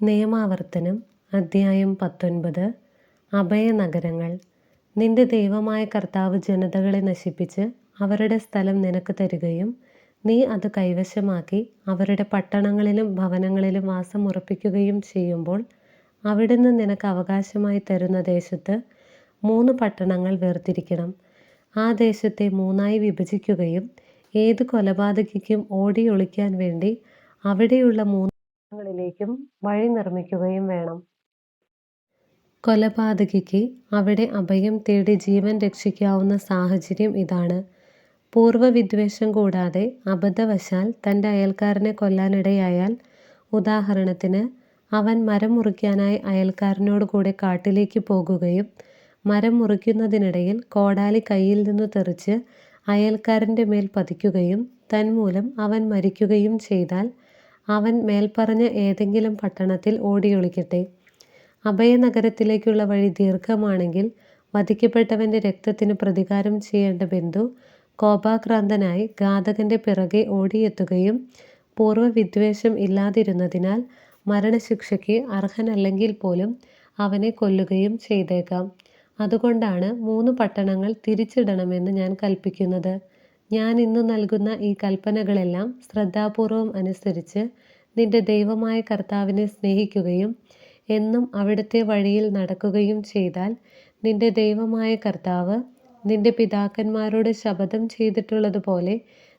നിയമാവർത്തനം അദ്ധ്യായം പത്തൊൻപത്. അഭയനഗരങ്ങൾ. നിന്റെ ദൈവമായ കർത്താവ് ജനതകളെ നശിപ്പിച്ച് അവരുടെ സ്ഥലം നിനക്ക് തരികയും നീ അത് കൈവശമാക്കി അവരുടെ പട്ടണങ്ങളിലും ഭവനങ്ങളിലും വാസം ഉറപ്പിക്കുകയും ചെയ്യുമ്പോൾ അവിടുന്ന് നിനക്ക് അവകാശമായി തരുന്ന ദേശത്ത് മൂന്ന് പട്ടണങ്ങൾ വേർതിരിക്കണം. ആ ദേശത്തെ മൂന്നായി വിഭജിക്കുകയും ഏത് കൊലപാതകിക്കും ഓടിയൊളിക്കാൻ വേണ്ടി അവിടെയുള്ള മൂന്ന് ങ്ങളിലേക്കും വഴി നിർമ്മിക്കുകയും വേണം. കൊലപാതകിക്ക് അവിടെ അഭയം തേടി ജീവൻ രക്ഷിക്കാവുന്ന സാഹചര്യം ഇതാണ്. പൂർവവിദ്വേഷം കൂടാതെ അബദ്ധവശാൽ തന്റെ അയൽക്കാരനെ കൊല്ലാനിടയായാൽ ഉദാഹരണത്തിന് അവൻ മരം മുറിക്കാനായി അയൽക്കാരനോട് കൂടെ കാട്ടിലേക്ക് പോകുകയും മരം മുറിക്കുന്നതിനിടയിൽ കോടാലി കയ്യിൽ നിന്ന് തെറിച്ച് അയൽക്കാരന്റെ മേൽ പതിക്കുകയും തന്മൂലം അവൻ മരിക്കുകയും ചെയ്താൽ അവൻ മേൽപ്പറഞ്ഞ ഏതെങ്കിലും പട്ടണത്തിൽ ഓടിയൊളിക്കട്ടെ. അഭയനഗരത്തിലേക്കുള്ള വഴി ദീർഘമാണെങ്കിൽ വധിക്കപ്പെട്ടവന്റെ രക്തത്തിന് പ്രതികാരം ചെയ്യേണ്ട ബന്ധു കോപാക്രാന്തനായി ഘാതകന്റെ പിറകെ ഓടിയെത്തുകയും പൂർവവിദ്വേഷം ഇല്ലാതിരുന്നതിനാൽ മരണശിക്ഷയ്ക്ക് അർഹനല്ലെങ്കിൽ പോലും അവനെ കൊല്ലുകയും ചെയ്തേക്കാം. അതുകൊണ്ടാണ് മൂന്ന് പട്ടണങ്ങൾ തിരിച്ചിടണമെന്ന് ഞാൻ കൽപ്പിക്കുന്നത്. ഞാൻ ഇന്ന് നൽകുന്ന ഈ കൽപ്പനകളെല്ലാം ശ്രദ്ധാപൂർവം അനുസരിച്ച് നിന്റെ ദൈവമായ കർത്താവിനെ സ്നേഹിക്കുകയും എന്നും അവിടുത്തെ വഴിയിൽ നടക്കുകയും ചെയ്താൽ നിന്റെ ദൈവമായ കർത്താവ് നിന്റെ പിതാക്കന്മാരോട് ശപഥം ചെയ്തിട്ടുള്ളതുപോലെ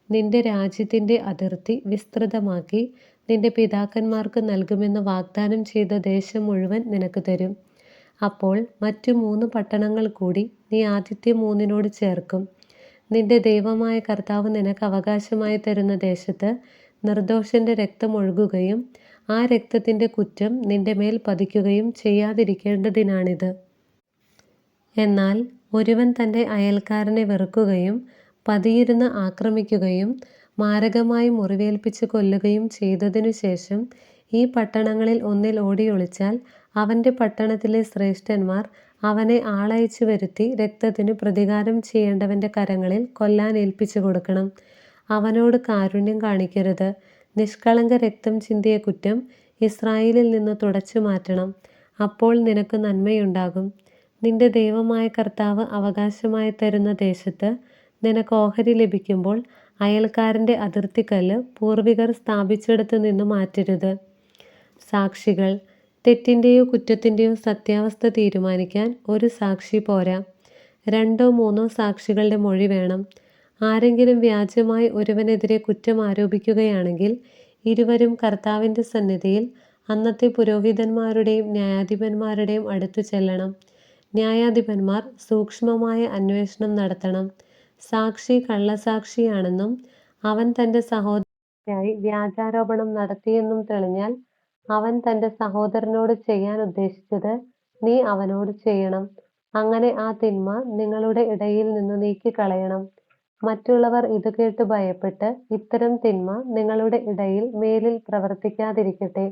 നിന്റെ രാജ്യത്തിന്റെ അതിർത്തി വിസ്തൃതമാക്കി നിന്റെ പിതാക്കന്മാർക്ക് നൽകുമെന്ന് വാഗ്ദാനം ചെയ്ത ദേശം മുഴുവൻ നിനക്ക് തരും. അപ്പോൾ മറ്റു മൂന്ന് പട്ടണങ്ങൾ കൂടി നീ ആദ്യത്തെ മൂന്നിനോട് ചേർക്കും. നിന്റെ ദൈവമായ കർത്താവ് നിനക്ക് അവകാശമായി തരുന്ന ദേശത്ത് നിർദോഷന്റെ രക്തം ഒഴുകുകയും ആ രക്തത്തിന്റെ കുറ്റം നിന്റെ മേൽ പതിക്കുകയും ചെയ്യാതിരിക്കേണ്ടതിനാണിത്. എന്നാൽ ഒരുവൻ തന്റെ അയൽക്കാരനെ വെറുക്കുകയും പതിയിരുന്ന് ആക്രമിക്കുകയും മാരകമായി മുറിവേൽപ്പിച്ച് കൊല്ലുകയും ചെയ്തതിനു ശേഷം ഈ പട്ടണങ്ങളിൽ ഒന്നിൽ ഓടിയൊളിച്ചാൽ അവന്റെ പട്ടണത്തിലെ ശ്രേഷ്ഠന്മാർ അവനെ ആളയച്ചു വരുത്തി രക്തത്തിന് പ്രതികാരം ചെയ്യേണ്ടവന്റെ കരങ്ങളിൽ കൊല്ലാൻ ഏൽപ്പിച്ചു കൊടുക്കണം. അവനോട് കാരുണ്യം കാണിക്കരുത്. നിഷ്കളങ്ക രക്തം ചിന്തിയ കുറ്റം ഇസ്രായേലിൽ നിന്ന് തുടച്ചു മാറ്റണം. അപ്പോൾ നിനക്ക് നന്മയുണ്ടാകും. നിന്റെ ദൈവമായ കർത്താവ് അവകാശമായി തരുന്ന ദേശത്ത് നിനക്ക് ഓഹരി ലഭിക്കുമ്പോൾ അയൽക്കാരന്റെ അതിർത്തിക്കല്ല് പൂർവികർ സ്ഥാപിച്ചെടുത്ത് നിന്ന് മാറ്റരുത്. സാക്ഷികൾ തെറ്റിന്റെയോ കുറ്റത്തിന്റെയോ സത്യാവസ്ഥ തീരുമാനിക്കാൻ ഒരു സാക്ഷി പോരാ. രണ്ടോ മൂന്നോ സാക്ഷികളുടെ മൊഴി വേണം. ആരെങ്കിലും വ്യാജമായി ഒരുവനെതിരെ കുറ്റം ആരോപിക്കുകയാണെങ്കിൽ ഇരുവരും കർത്താവിന്റെ സന്നിധിയിൽ അന്നത്തെ പുരോഹിതന്മാരുടെയും ന്യായാധിപന്മാരുടെയും അടുത്തു ചെല്ലണം. ന്യായാധിപന്മാർ സൂക്ഷ്മമായ അന്വേഷണം നടത്തണം. സാക്ഷി കള്ളസാക്ഷിയാണെന്നും അവൻ തന്റെ സഹോദരനായി വ്യാജാരോപണം നടത്തിയെന്നും തെളിഞ്ഞാൽ അവൻ തന്റെ സഹോദരനോട് ചെയ്യാൻ ഉദ്ദേശിച്ചത് നീ അവനോട് ചെയ്യണം. അങ്ങനെ ആ തിന്മ നിങ്ങളുടെ ഇടയിൽ നിന്ന് നീക്കിക്കളയണം. മറ്റുള്ളവർ ഇത് കേട്ട് ഭയപ്പെട്ട് ഇത്തരം തിന്മ നിങ്ങളുടെ ഇടയിൽ മേലിൽ പ്രവർത്തിക്കാതിരിക്കട്ടെ.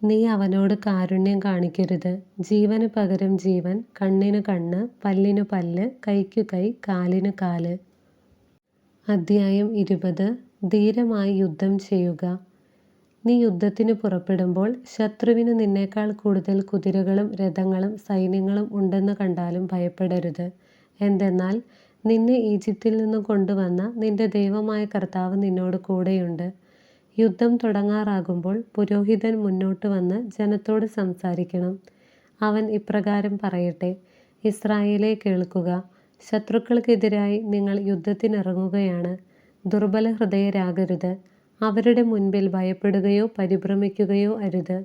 നീ അവനോട് കാരുണ്യം കാണിക്കരുത്. ജീവന് പകരം ജീവൻ കണ്ണിന് കണ്ണ് പല്ലിനു പല്ല് കൈക്കു കൈ കാലിന് കാൽ. അധ്യായം ഇരുപത്. ധീരമായി യുദ്ധം ചെയ്യുക. നീ യുദ്ധത്തിന് പുറപ്പെടുമ്പോൾ ശത്രുവിന് നിന്നേക്കാൾ കൂടുതൽ കുതിരകളും രഥങ്ങളും സൈന്യങ്ങളും ഉണ്ടെന്ന് കണ്ടാലും ഭയപ്പെടരുത്. എന്തെന്നാൽ നിന്നെ ഈജിപ്തിൽ നിന്ന് കൊണ്ടുവന്ന നിന്റെ ദൈവമായ കർത്താവ് നിന്നോട് കൂടെയുണ്ട്. യുദ്ധം തുടങ്ങാറാകുമ്പോൾ പുരോഹിതൻ മുന്നോട്ട് വന്ന് ജനത്തോട് സംസാരിക്കണം. അവൻ ഇപ്രകാരം പറയട്ടെ ഇസ്രായേലെ കേൾക്കുക. ശത്രുക്കൾക്കെതിരായി നിങ്ങൾ യുദ്ധത്തിനിറങ്ങുകയാണ്. ദുർബല ഹൃദയരാകരുത് അവരുടെ മുൻപിൽ ഭയപ്പെടുകയോ പരിഭ്രമിക്കുകയോ അരുത്.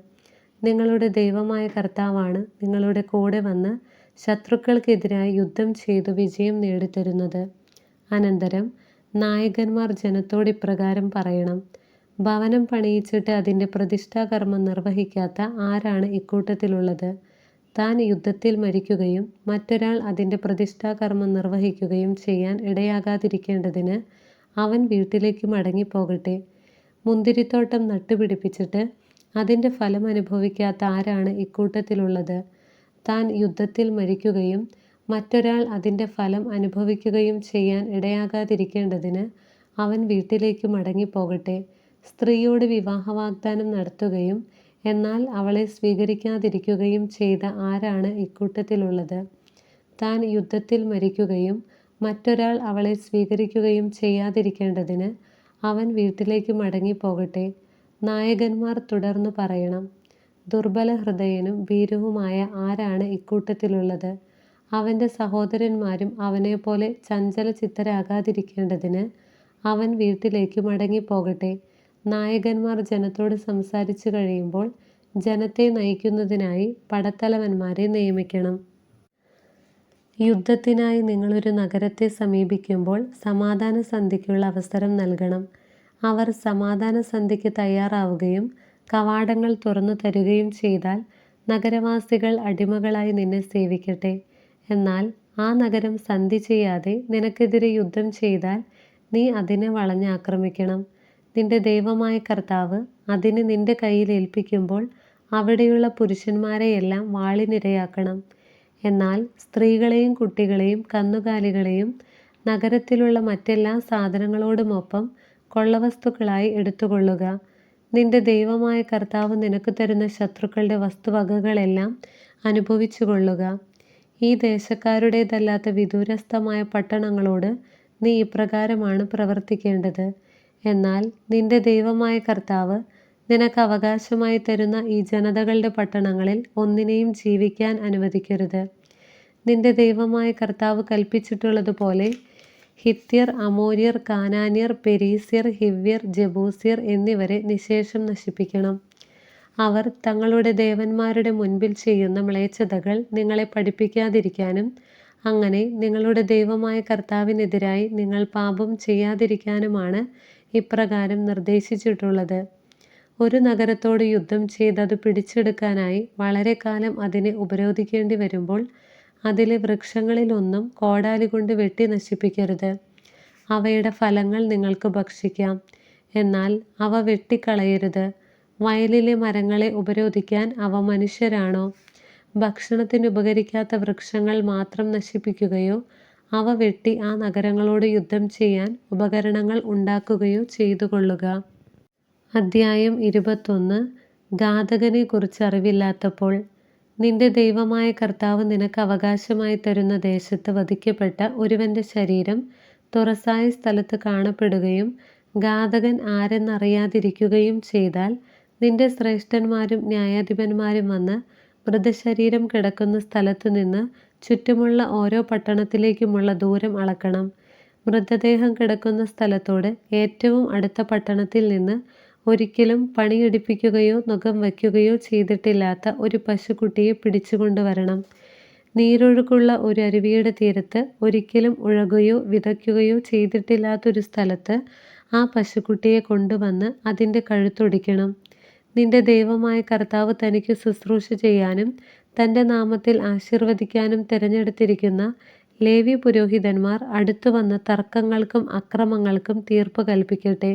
നിങ്ങളുടെ ദൈവമായ കർത്താവാണ് നിങ്ങളുടെ കൂടെ വന്ന് ശത്രുക്കൾക്കെതിരായി യുദ്ധം ചെയ്തു വിജയം നേടിത്തരുന്നത്. അനന്തരം നായകന്മാർ ജനത്തോട് ഇപ്രകാരം പറയണം. ഭവനം പണിയിച്ചിട്ട് അതിന്റെ പ്രതിഷ്ഠാകർമ്മം നിർവഹിക്കാത്ത ആരാണ് ഇക്കൂട്ടത്തിലുള്ളത്? താൻ യുദ്ധത്തിൽ മരിക്കുകയും മറ്റൊരാൾ അതിന്റെ പ്രതിഷ്ഠാകർമ്മം നിർവഹിക്കുകയും ചെയ്യാൻ ഇടയാകാതിരിക്കേണ്ടതിന് അവൻ വീട്ടിലേക്ക് മടങ്ങിപ്പോകട്ടെ. മുന്തിരിത്തോട്ടം നട്ടുപിടിപ്പിച്ചിട്ട് അതിന്റെ ഫലം അനുഭവിക്കാത്ത ആരാണ് ഇക്കൂട്ടത്തിലുള്ളത് താൻ യുദ്ധത്തിൽ മരിക്കുകയും മറ്റൊരാൾ അതിന്റെ ഫലം അനുഭവിക്കുകയും ചെയ്യാൻ ഇടയാകാതിരിക്കേണ്ടതിന് അവൻ വീട്ടിലേക്ക് മടങ്ങിപ്പോകട്ടെ സ്ത്രീയോട് വിവാഹ വാഗ്ദാനം നടത്തുകയും എന്നാൽ അവളെ സ്വീകരിക്കാതിരിക്കുകയും ചെയ്ത ആരാണ് ഇക്കൂട്ടത്തിലുള്ളത്? താൻ യുദ്ധത്തിൽ മരിക്കുകയും മറ്റൊരാൾ അവളെ സ്വീകരിക്കുകയും ചെയ്യാതിരിക്കേണ്ടതിന് അവൻ വീട്ടിലേക്ക് മടങ്ങിപ്പോകട്ടെ. നായകന്മാർ തുടർന്നു പറയണം, ദുർബലഹൃദയനും ഭീരുവുമായ ആരാണ് ഇക്കൂട്ടത്തിലുള്ളത്? അവന്റെ സഹോദരന്മാരും അവനെപ്പോലെ ചഞ്ചലചിത്തരാകാതിരിക്കേണ്ടതിന് അവൻ വീട്ടിലേക്ക് മടങ്ങിപ്പോകട്ടെ. നായകന്മാർ ജനത്തോട് സംസാരിച്ചു കഴിയുമ്പോൾ ജനത്തെ നയിക്കുന്നതിനായി പടത്തലവന്മാരെ നിയമിക്കണം. യുദ്ധത്തിനായി നിങ്ങളൊരു നഗരത്തെ സമീപിക്കുമ്പോൾ സമാധാന സന്ധിക്കുള്ള അവസരം നൽകണം. അവർ സമാധാന സന്ധിക്ക് തയ്യാറാവുകയും കവാടങ്ങൾ തുറന്നു തരുകയും ചെയ്താൽ നഗരവാസികൾ അടിമകളായി നിന്നെ സേവിക്കട്ടെ. എന്നാൽ ആ നഗരം സന്ധി ചെയ്യാതെ നിനക്കെതിരെ യുദ്ധം ചെയ്താൽ നീ അതിനെ വളഞ്ഞ് ആക്രമിക്കണം നിന്റെ ദൈവമായ കർത്താവ് അതിനെ നിന്റെ കയ്യിൽ ഏൽപ്പിക്കുമ്പോൾ അവിടെയുള്ള പുരുഷന്മാരെയെല്ലാം വാളിനിരയാക്കണം. എന്നാൽ സ്ത്രീകളെയും കുട്ടികളെയും കന്നുകാലികളെയും നഗരത്തിലുള്ള മറ്റെല്ലാ സാധനങ്ങളോടുമൊപ്പം കൊള്ളവസ്തുക്കളായി എടുത്തുകൊള്ളുക. നിന്റെ ദൈവമായ കർത്താവ് നിനക്ക് തരുന്ന ശത്രുക്കളുടെ വസ്തുവകകളെല്ലാം അനുഭവിച്ചുകൊള്ളുക. ഈ ദേശക്കാരുടേതല്ലാത്ത വിദൂരസ്ഥമായ പട്ടണങ്ങളോട് നീ ഇപ്രകാരമാണ് പ്രവർത്തിക്കേണ്ടത്. എന്നാൽ നിന്റെ ദൈവമായ കർത്താവ് നിനക്ക് അവകാശമായി തരുന്ന ഈ ജനതകളുടെ പട്ടണങ്ങളിൽ ഒന്നിനെയും ജീവിക്കാൻ അനുവദിക്കരുത്. നിന്റെ ദൈവമായ കർത്താവ് കൽപ്പിച്ചിട്ടുള്ളതുപോലെ ഹിത്യർ, അമോര്യർ, കാനാനിയർ പെരീസ്യർ ഹിവ്യർ, ജബൂസിയർ എന്നിവരെ നിശേഷം നശിപ്പിക്കണം. അവർ തങ്ങളുടെ ദേവന്മാരുടെ മുൻപിൽ ചെയ്യുന്ന മ്ലേച്ഛതകൾ നിങ്ങളെ പഠിപ്പിക്കാതിരിക്കാനും അങ്ങനെ നിങ്ങളുടെ ദൈവമായ കർത്താവിനെതിരായി നിങ്ങൾ പാപം ചെയ്യാതിരിക്കാനുമാണ് ഇപ്രകാരം നിർദ്ദേശിച്ചിട്ടുള്ളത്. ഒരു നഗരത്തോട് യുദ്ധം ചെയ്ത് അത് പിടിച്ചെടുക്കാനായി വളരെ കാലം അതിനെ ഉപരോധിക്കേണ്ടി വരുമ്പോൾ അതിലെ വൃക്ഷങ്ങളിലൊന്നും കോടാലി കൊണ്ട് വെട്ടി നശിപ്പിക്കരുത്. അവയുടെ ഫലങ്ങൾ നിങ്ങൾക്ക് ഭക്ഷിക്കാം. എന്നാൽ അവ വെട്ടിക്കളയരുത്. വയലിലെ മരങ്ങളെ ഉപരോധിക്കാൻ അവ മനുഷ്യരാണോ? ഭക്ഷണത്തിന് ഉപകരിക്കാത്ത വൃക്ഷങ്ങൾ മാത്രം നശിപ്പിക്കുകയോ അവ വെട്ടി ആ നഗരങ്ങളോട് യുദ്ധം ചെയ്യാൻ ഉപകരണങ്ങൾ ഉണ്ടാക്കുകയോ ചെയ്തുകൊള്ളുക. അദ്ധ്യായം ഇരുപത്തൊന്ന് ഘാതകനെ കുറിച്ച് അറിവില്ലാത്തപ്പോൾ നിന്റെ ദൈവമായ കർത്താവ് നിനക്ക് അവകാശമായി തരുന്ന ദേശത്ത് വധിക്കപ്പെട്ട ഒരുവന്റെ ശരീരം തുറസായ സ്ഥലത്ത് കാണപ്പെടുകയും ഘാതകൻ ആരെന്നറിയാതിരിക്കുകയും ചെയ്താൽ നിന്റെ ശ്രേഷ്ഠന്മാരും ന്യായാധിപന്മാരും വന്ന് മൃതശരീരം കിടക്കുന്ന സ്ഥലത്തു നിന്ന് ചുറ്റുമുള്ള ഓരോ പട്ടണത്തിലേക്കുമുള്ള ദൂരം അളക്കണം. മൃതദേഹം കിടക്കുന്ന സ്ഥലത്തോട് ഏറ്റവും അടുത്ത പട്ടണത്തിൽ നിന്ന് ഒരിക്കലും പണിയെടുപ്പിക്കുകയോ നുഖം വയ്ക്കുകയോ ചെയ്തിട്ടില്ലാത്ത ഒരു പശുക്കുട്ടിയെ പിടിച്ചുകൊണ്ടുവരണം. നീരൊഴുക്കുള്ള ഒരു അരുവിയുടെ തീരത്ത് ഒരിക്കലും ഉഴകുകയോ വിതയ്ക്കുകയോ ചെയ്തിട്ടില്ലാത്തൊരു സ്ഥലത്ത് ആ പശുക്കുട്ടിയെ കൊണ്ടുവന്ന് അതിന്റെ കഴുത്തൊടിക്കണം. നിന്റെ ദൈവമായ കർത്താവ് തനിക്ക് ശുശ്രൂഷ ചെയ്യാനും തന്റെ നാമത്തിൽ ആശീർവദിക്കാനും തിരഞ്ഞെടുത്തിരിക്കുന്ന ലേവി പുരോഹിതന്മാർ അടുത്തു വന്ന് തർക്കങ്ങൾക്കും അക്രമങ്ങൾക്കും തീർപ്പ് കല്പിക്കട്ടെ.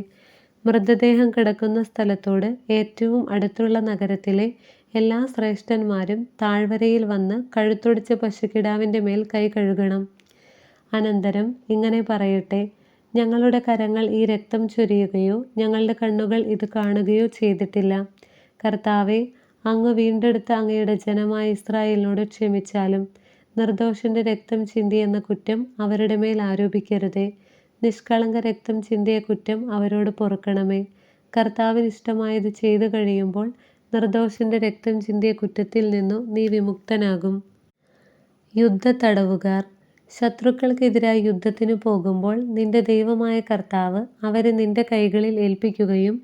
മൃതദേഹം കിടക്കുന്ന സ്ഥലത്തോട് ഏറ്റവും അടുത്തുള്ള നഗരത്തിലെ എല്ലാ ശ്രേഷ്ഠന്മാരും താഴ്വരയിൽ വന്ന് കഴുത്തൊടിച്ച പശുക്കിടാവിന്റെ മേൽ കൈ കഴുകണം. അനന്തരം ഇങ്ങനെ പറയട്ടെ, ഞങ്ങളുടെ കരങ്ങൾ ഈ രക്തം ചൊരിയുകയോ ഞങ്ങളുടെ കണ്ണുകൾ ഇത് കാണുകയോ ചെയ്തിട്ടില്ല. കർത്താവെ അങ്ങ് വീണ്ടെടുത്ത അങ്ങയുടെ ജനമായ ഇസ്രായേലിനോട് ക്ഷമിച്ചാലും നിർദോഷന്റെ രക്തം ചിന്തി എന്ന കുറ്റം അവരുടെ മേൽ ആരോപിക്കരുതേ. നിഷ്കളങ്ക രക്തം ചിന്തിയ കുറ്റം അവരോട് പൊറുക്കണമേ. കർത്താവിന് ഇഷ്ടമായത് ചെയ്തു കഴിയുമ്പോൾ നിർദോഷന്റെ രക്തം ചിന്തിയ കുറ്റത്തിൽ നിന്നു നീ വിമുക്തനാകും. യുദ്ധ തടവുകാർ ശത്രുക്കൾക്കെതിരായി യുദ്ധത്തിന് പോകുമ്പോൾ നിന്റെ ദൈവമായ കർത്താവ് അവരെ നിന്റെ കൈകളിൽ ഏൽപ്പിക്കുകയും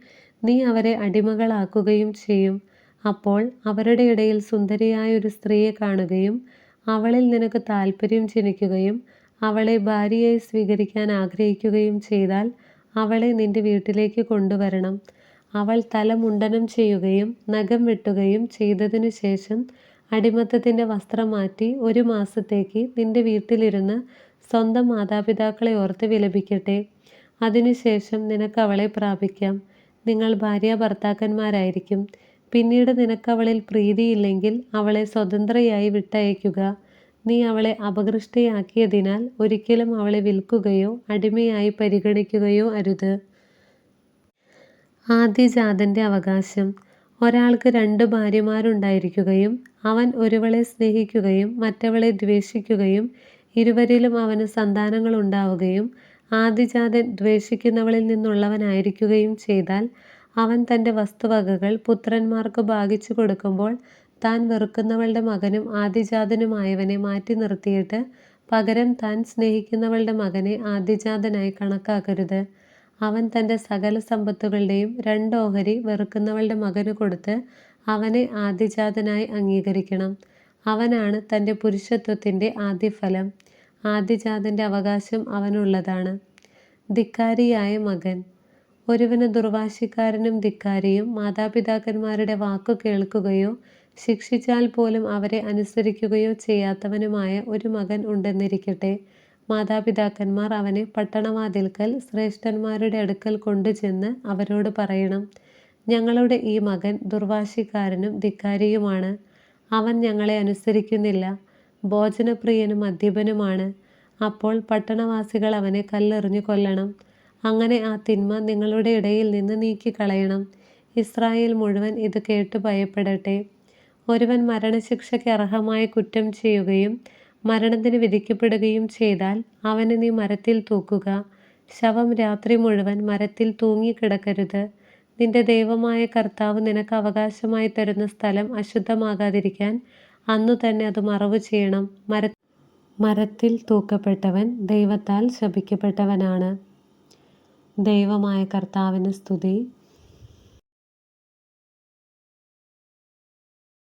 നീ അവരെ അടിമകളാക്കുകയും ചെയ്യും. അപ്പോൾ അവരുടെ ഇടയിൽ സുന്ദരിയായ ഒരു സ്ത്രീയെ കാണുകയും അവളിൽ നിനക്ക് താല്പര്യം ജനിക്കുകയും അവളെ ഭാര്യയായി സ്വീകരിക്കാൻ ആഗ്രഹിക്കുകയും ചെയ്താൽ അവളെ നിന്റെ വീട്ടിലേക്ക് കൊണ്ടുവരണം. അവൾ തല മുണ്ടനം ചെയ്യുകയും നഖം വെട്ടുകയും ചെയ്തതിനു ശേഷം അടിമത്തത്തിന്റെ വസ്ത്രം മാറ്റി ഒരു മാസത്തേക്ക് നിന്റെ വീട്ടിലിരുന്ന് സ്വന്തം മാതാപിതാക്കളെ ഓർത്ത് വിലപിക്കട്ടെ. അതിനുശേഷം നിനക്ക് അവളെ പ്രാപിക്കാം. നിങ്ങൾ ഭാര്യ ഭർത്താക്കന്മാരായിരിക്കും പിന്നീട് നിനക്കവളിൽ പ്രീതിയില്ലെങ്കിൽ അവളെ സ്വതന്ത്രയായി വിട്ടയയ്ക്കുക. നീ അവളെ അപകൃഷ്ടയാക്കിയതിനാൽ ഒരിക്കലും അവളെ വിൽക്കുകയോ അടിമയായി പരിഗണിക്കുകയോ അരുത്. ആദ്യജാതന്റെ അവകാശം ഒരാൾക്ക് രണ്ട് ഭാര്യമാരുണ്ടായിരിക്കുകയും അവൻ ഒരുവളെ സ്നേഹിക്കുകയും മറ്റവളെ ദ്വേഷിക്കുകയും ഇരുവരിലും അവന് സന്താനങ്ങൾ ഉണ്ടാവുകയും ആദ്യജാതൻ ദ്വേഷിക്കുന്നവളിൽ നിന്നുള്ളവനായിരിക്കുകയും ചെയ്താൽ അവൻ തന്റെ വസ്തുവകകൾ പുത്രന്മാർക്ക് ഭാഗിച്ചു കൊടുക്കുമ്പോൾ താൻ വെറുക്കുന്നവളുടെ മകനും ആദ്യജാതനുമായവനെ മാറ്റി നിർത്തിയിട്ട് പകരം താൻ സ്നേഹിക്കുന്നവളുടെ മകനെ ആദ്യജാതനായി കണക്കാക്കരുത്. അവൻ തന്റെ സകല സമ്പത്തുകളുടെയും രണ്ടോഹരി വെറുക്കുന്നവളുടെ മകന് കൊടുത്ത് അവനെ ആദ്യജാതനായി അംഗീകരിക്കണം. അവനാണ് തന്റെ പുരുഷത്വത്തിന്റെ ആദ്യഫലം ആദ്യജാതന്റെ അവകാശം അവനുള്ളതാണ്. ധിക്കാരിയായ മകൻ. ഒരുവന് ദുർവാശിക്കാരനും ധിക്കാരിയും മാതാപിതാക്കന്മാരുടെ വാക്കു കേൾക്കുകയോ ശിക്ഷിച്ചാൽ പോലും അവരെ അനുസരിക്കുകയോ ചെയ്യാത്തവനുമായ ഒരു മകൻ ഉണ്ടെന്നിരിക്കട്ടെ. മാതാപിതാക്കന്മാർ അവനെ പട്ടണവാതിൽക്കൽ ശ്രേഷ്ഠന്മാരുടെ അടുക്കൽ കൊണ്ടുചെന്ന് അവരോട് പറയണം ഞങ്ങളുടെ ഈ മകൻ ദുർവാശിക്കാരനും ധിക്കാരിയുമാണ്. അവൻ ഞങ്ങളെ അനുസരിക്കുന്നില്ല. ഭോജനപ്രിയനും മദ്യപനുമാണ് അപ്പോൾ പട്ടണവാസികൾ അവനെ കല്ലെറിഞ്ഞു കൊല്ലണം. അങ്ങനെ ആ തിന്മ നിങ്ങളുടെ ഇടയിൽ നിന്ന് നീക്കിക്കളയണം. ഇസ്രായേൽ മുഴുവൻ ഇത് കേട്ട് ഭയപ്പെടട്ടെ. ഒരുവൻ മരണശിക്ഷയ്ക്ക് അർഹമായ കുറ്റം ചെയ്യുകയും മരണത്തിന് വിധിക്കപ്പെടുകയും ചെയ്താൽ അവനെ നീ മരത്തിൽ തൂക്കുക. ശവം രാത്രി മുഴുവൻ മരത്തിൽ തൂങ്ങിക്കിടക്കരുത്. നിന്റെ ദൈവമായ കർത്താവ് നിനക്ക് അവകാശമായി തരുന്ന സ്ഥലം അശുദ്ധമാകാതിരിക്കാൻ അന്നു തന്നെ അത് മറവ് ചെയ്യണം. മര മരത്തിൽ തൂക്കപ്പെട്ടവൻ ദൈവത്താൽ ശപിക്കപ്പെട്ടവനാണ്. ദൈവമായ കർത്താവിന് സ്തുതി.